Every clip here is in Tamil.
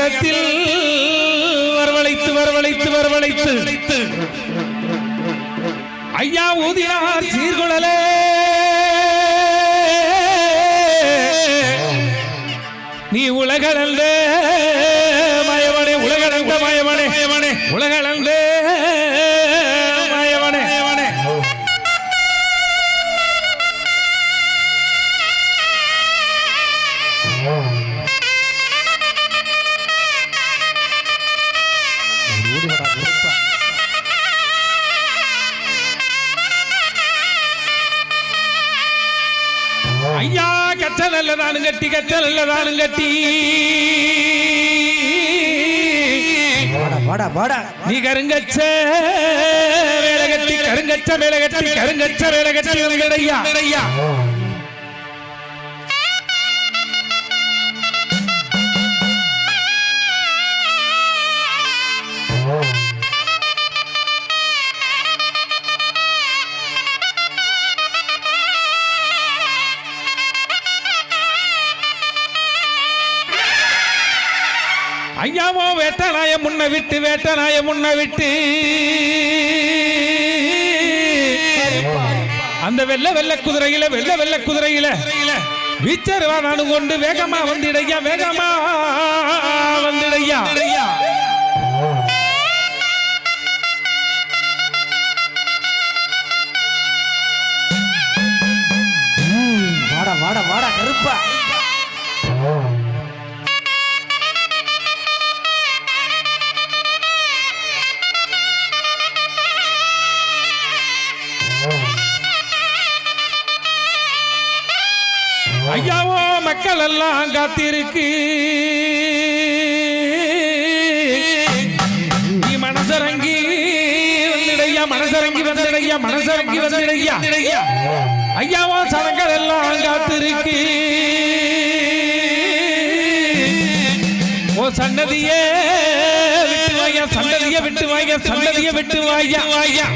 உன்னை வரவழைத்து வரவழைத்து வரவழைத்து. ஐயா ஊதினார் சீர்குழலே நீ உலகளந்த மயமனே உலகளந்த மயமனே மயமனே உலகளந்த நல்லதானு கட்டி கச்ச நல்லதானு கட்டி நீ கருங்கச்ச வேலை கட்டி கருங்கச்ச வேலை கட்டி கருங்கச்ச வேலை கட்டி வந்துடையா ஐயாவோ வேட்டநாய முன்ன விட்டு வேட்டநாய முன்ன விட்டு. அந்த வெள்ள வெள்ள குதிரையில வெள்ள வெள்ள குதிரையில வீச்சருவா நானும் கொண்டு வேகமா வந்துடையா வேகமா வந்துடையா. வாடா வாடா வாடா கருப்பா. மக்கள் எல்லாம் காத்திருக்கு. நீ மனசரங்கி வந்துடையா மனசரங்கி வந்துடையா மனசரங்கி வந்துடையா. ஐயாவோ சனங்கள் எல்லாம் காத்திருக்கு. ஓ சன்னதியே விட்டு வாயா சன்னதியை விட்டு வாயா சன்னதியை விட்டு வாயா வாயா.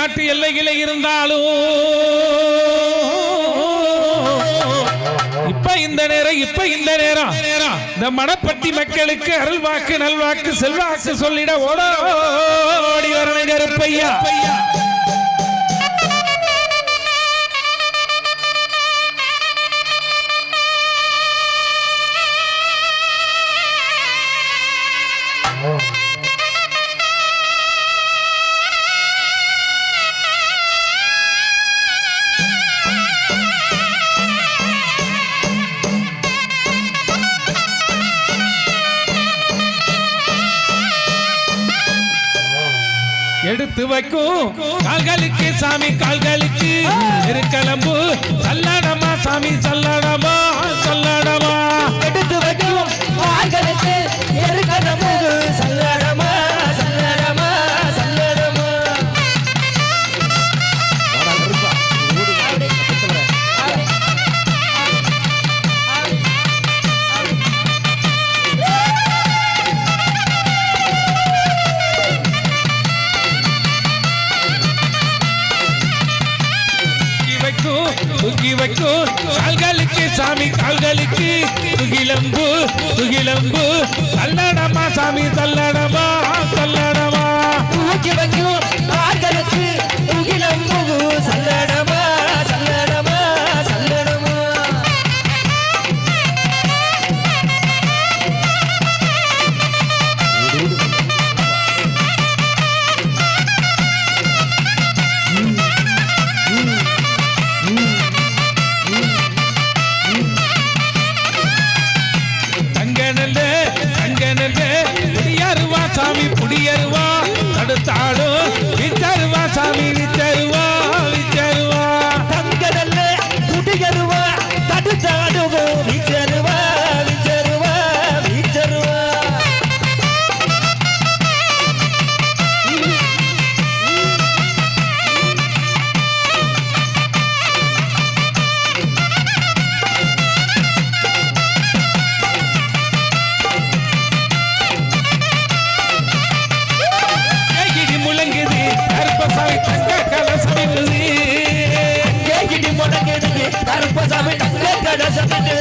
நாட்டு எல்லையில இருந்தாலும் இப்ப இந்த நேரம் இப்ப இந்த நேரம். இந்த மணப்பட்டி மக்களுக்கு அருள்வாக்கு நல்வாக்கு செல்வாக்கு சொல்லிட ஓடி வரணும் கருப்பையா எடுத்து வைக்கும். கால்களுக்கு சாமி கால்களுக்கு இருக்கலம்பு சல்லாடமா சாமி சல்லாடமா சல்லாடமா. எடுத்து வைக்கும். கால்களுக்கு எருக்கணமு சல்லடமா சல்லடமா. துகிலம்பு. துகிலம்பு சல்லடமா சாமி சல்லடமா சல்லடமா கருப்பசாமி கணசமிட்டு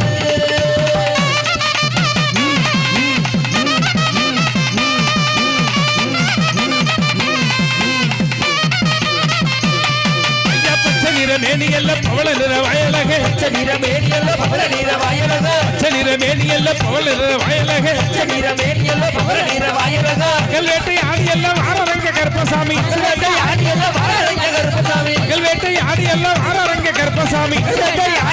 ஐயா பவள நிற வயலக பச்சை மேனியல்ல பவள நிற வாயலக பச்சை நிற பவள நிற வயலக மேனியல்ல பவள நிற ஆடி எல்லாம் ஆரரங்க கருப்பசாமி. வேட்டை கருப்பசாமி ஆடி எல்லாம் ஆரரங்க கருப்பசாமி. கருப்பசாமி.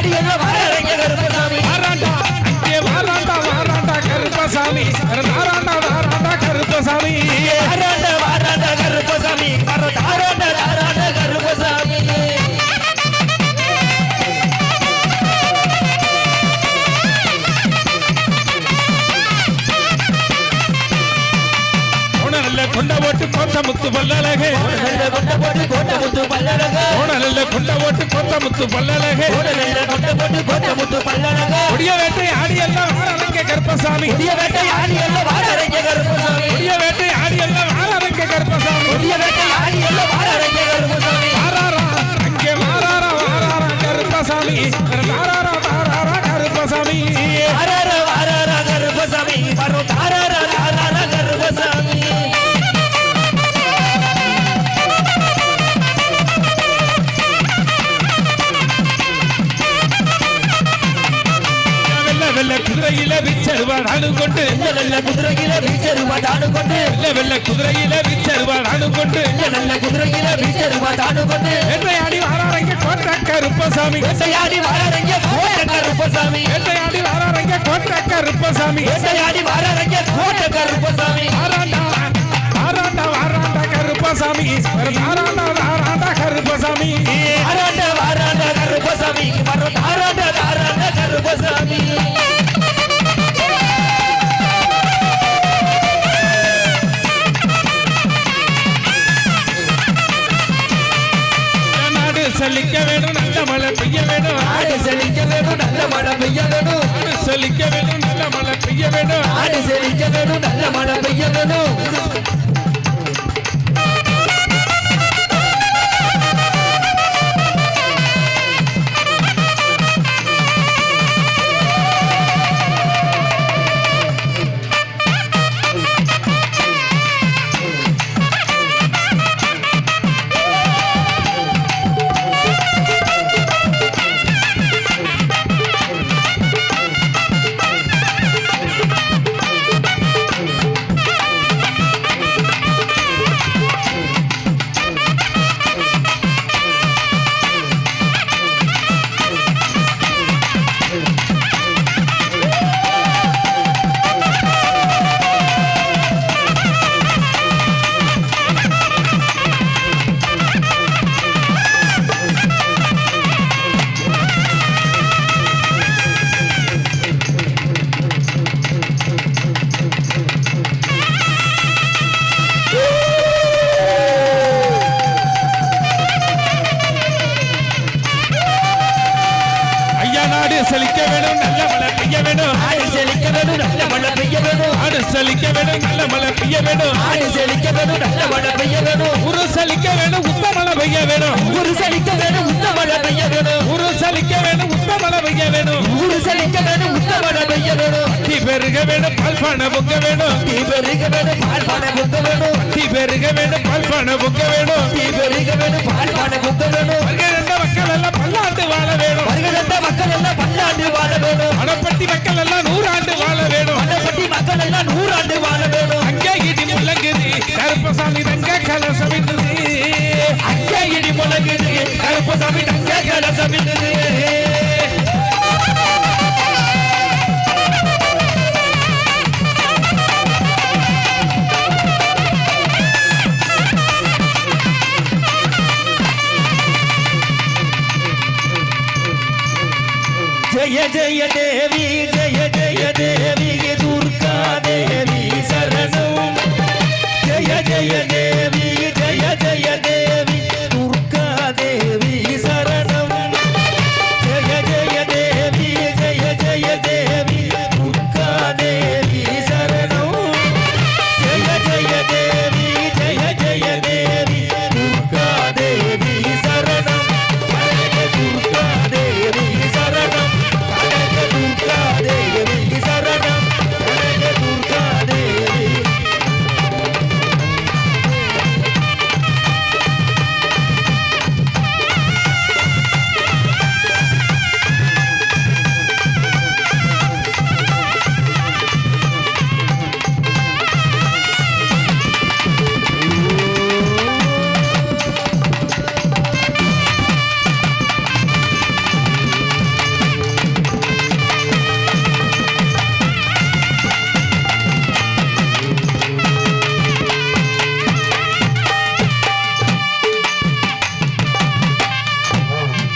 கருப்பசாமி. கருப்பசாமி ஓட்டு கோத்த முத்து பல்லழகு கோணல்ல கொண்ட போட்டு கோட்டை முத்து பல்லழக கொடிய வேட்டை ஆடி எல்லாம் கருப்பசாமி. புதிய வேட்டை ஆடியல்ல வாழறங்க கருப்பசாமி. கொடிய வேட்டை வெள்ள வெள்ள குதிரையில விச்சருவாள் அணுகொண்டு நல்ல நல்ல குதிரையில வீச்சருவா தானு கொண்டு வெள்ள வெள்ள குதிரையில விச்சருவாள் அணுகொண்டு நல்ல நல்ல குதிரையில வீச்சருவா தானு கொண்டு வேட்டையாடி வாராரங்க கோட்ட கருப்பசாமி வேட்டையாடி வாழறங்க கோட்டை கருப்பசாமி வேட்டையாடி வாராரங்க கோட்ட கருப்பசாமி வேட்டையாடி வாழறங்க கோட்டை கருப்பசாமி வாராண்டா வாராண்டா வாராண்டா கருப்பசாமி. வாராண்டா வாராண்டா கருப்பசாமி. வாராண்ட வாராண்ட கருப்பசாமி. வர தாராண்ட தாராண்ட கருப்பசாமி. நல்ல மழை பெய்ய வேணும் செழிக்க வேணும் நல்ல மழை பெய்ய வேணும். ஆடு செழிக்க வேணும் நல்ல மழை பெய்ய வேணும். செழிக்க வேணும் நல்ல மழை பெய்ய வேணும். ஆடு செழிக்க வேணும் நல்ல மழை பெய்ய வேணும். நாடு செழிக்க வேணும் நல்ல மழை பெய்ய வேணும். ஆடு செழிக்க வேணும் நல்ல மழை பெய்ய வேணும். உரு செழிக்க வேணும் உத்த மழை பெய்ய வேணும். ஊரு செழிக்க வேணும் உத்த மழை பெய்ய வேணும். உரு செழிக்க வேணும் உத்த மழை பெய்ய வேணும். ஊரு செழிக்க வேணும் உத்த மழை பெய்ய வேணும். தீ பெருக வேணும் பால்பான பொங்க வேணும். தீ பெருக வேணும் பால் பானை குத்த வேணும். தீ பெருக வேணும் பால்பான பொங்க வேணும். தீ பெருக வேணும் பால் பானை குத்த வேணும் பல்லாண்டு வாழ வேணும். வருகின்ற மக்கள் எல்லாம் பல்லாண்டு வாழ வேணும். மணப்பட்டி மக்கள் எல்லாம் நூறாண்டு வாழ வேணும். மண்ணப்பட்டி மக்கள் எல்லாம் நூறாண்டு வாழ வேணும். அங்கே இடி முழங்குது. கருப்பசாமி தங்க கலசம் அங்கே இடி